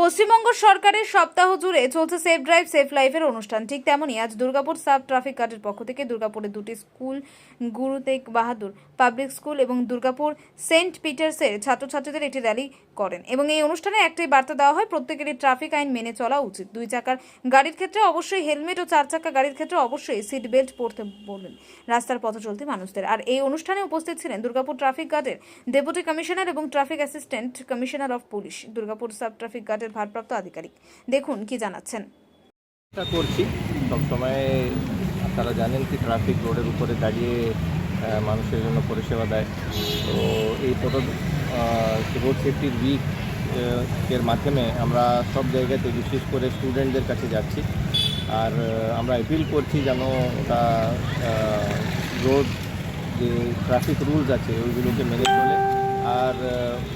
পশ্চিমবঙ্গ সরকারের সপ্তাহ জুড়ে চলছে সেফ ড্রাইভ সেফ লাইফের অনুষ্ঠান। ঠিক তেমনই আজ দুর্গাপুর সাব ট্রাফিক গার্ডের পক্ষ থেকে দুর্গাপুরের দুটি স্কুল গুরু তেগ বাহাদুর পাবলিক স্কুল এবং দুর্গাপুর সেন্ট পিটার্সের ছাত্রছাত্রীদের একটি র্যালি করেন এবং এই অনুষ্ঠানে একটাই বার্তা দেওয়া হয়, প্রত্যেকেরই ট্রাফিক আইন মেনে চলা উচিত। দুই চাকার গাড়ির ক্ষেত্রে অবশ্যই হেলমেট ও চার চাকা গাড়ির ক্ষেত্রে অবশ্যই সিট বেল্ট পরতে বলবেন। রাস্তার পথ চলতি মানুষদের। আর এই অনুষ্ঠানে উপস্থিত ছিলেন দুর্গাপুর ট্রাফিক গার্ডের ডেপুটি কমিশনার এবং traffic assistant commissioner of police Durgapur sub traffic গার্ডের ভারপ্রাপ্ত আধিকারিক। দেখুন কি জানাচ্ছেন। করছি। সবসময় আপনারা জানেন কি ট্রাফিক রোডের উপরে দাঁড়িয়ে মানুষের জন্য পরিষেবা দেয়। তো এই টোটাল রোড সেফটির উইক এর মাধ্যমে আমরা সব জায়গাতে, বিশেষ করে স্টুডেন্টদের কাছে যাচ্ছি। আর আমরা অ্যাপিল করছি যেন ওটা রোড যে ট্রাফিক রুলস আছে, ওইগুলোকে মেনে চলে। আর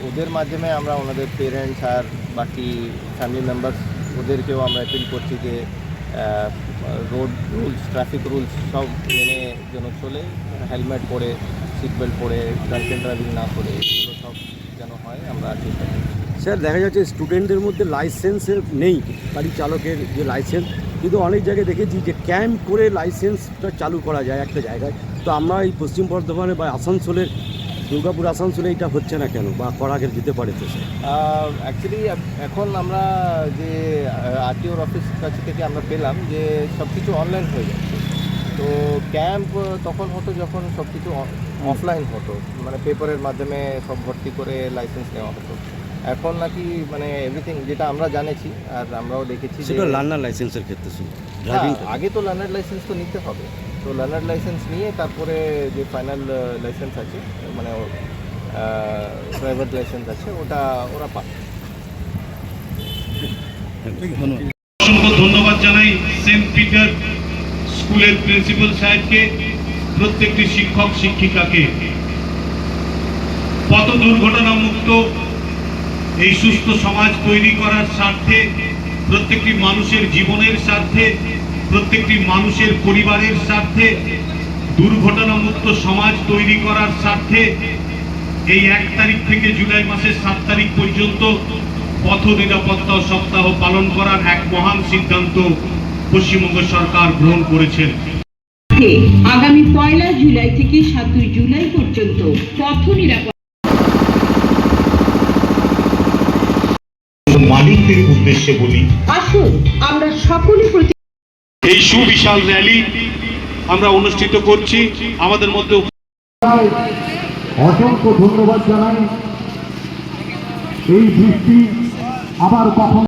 ওদের মাধ্যমে আমরা ওনাদের পেরেন্টস আর বাকি ফ্যামিলি মেম্বার্স ওদেরকেও আমরা অ্যাপিল করছি যে রোড রুলস ট্রাফিক রুলস সব মেনে যেন চলে হেলমেট পরে সিট বেল্ট পরে ড্রাঙ্কেন ড্রাইভিং না করে, এগুলো সব যেন হয়, আমরা চেষ্টা করি স্যার, দেখা যাচ্ছে স্টুডেন্টদের মধ্যে লাইসেন্সের নেই, গাড়ি চালকের যে লাইসেন্স কিন্তু অনেক জায়গায় দেখেছি যে ক্যাম্প করে লাইসেন্সটা চালু করা যায় একটা জায়গায়। তো আমরা এই পশ্চিম বর্ধমানে বা আসানসোলের দুর্গাপুর আসানসোলে এটা হচ্ছে না কেন? বা করা যেতে পারে তো অ্যাকচুয়ালি এখন আমরা যে আরটিওর অফিস কাছে থেকে আমরা পেলাম যে সব কিছু অনলাইন হয়ে যাচ্ছে। তো ক্যাম্প তখন হতো যখন সব কিছু অফলাইন হতো। মানে পেপারের মাধ্যমে সব ভর্তি করে লাইসেন্স নেওয়া হতো। এখন নাকি মানে এভরিথিং যেটা আমরা জানেছি আর আমরাও দেখেছি সেটা লার্নার লাইসেন্সের ক্ষেত্রে শুধু আগে তো লার্নার লাইসেন্স তো নিতে হবে। তো লার্নার লাইসেন্স নিয়ে তারপরে যে ফাইনাল লাইসেন্স আছে মানে প্রাইভেট লাইসেন্স আছে ওটা ওরা পাবে অসংখ্য ধন্যবাদ জানাই সেন্ট পিটার স্কুলের প্রিন্সিপাল সাহেবকে প্রত্যেকটি শিক্ষক শিক্ষিকাকে। পথ দুর্ঘটনা মুক্ত এই সুস্থ সমাজ তৈরি করার স্বার্থে প্রত্যেকটি মানুষের জীবনের স্বার্থে, প্রত্যেকটি মানুষের পরিবারের স্বার্থে দুর্ঘটনা মুক্ত সমাজ তৈরি করার স্বার্থে এই এক তারিখ থেকে জুলাই মাসের সাত তারিখ পর্যন্ত পথ নিরাপত্তা সপ্তাহ পালন করার এক মহান সিদ্ধান্ত পশ্চিমবঙ্গ সরকার গ্রহণ করেছেন। আগামী পয়লা জুলাই থেকে সাতই জুলাই পর্যন্ত পথ নিরাপত্তা মালিকদের উদ্দেশ্যে বলি আসুন আমরা সকলে প্রতি এই সুবিশাল র্যালি আমরা অনুষ্ঠিত করছি। আমাদের মধ্যে অসংখ্য ধন্যবাদ জানাই। এই বৃষ্টি আবার কখন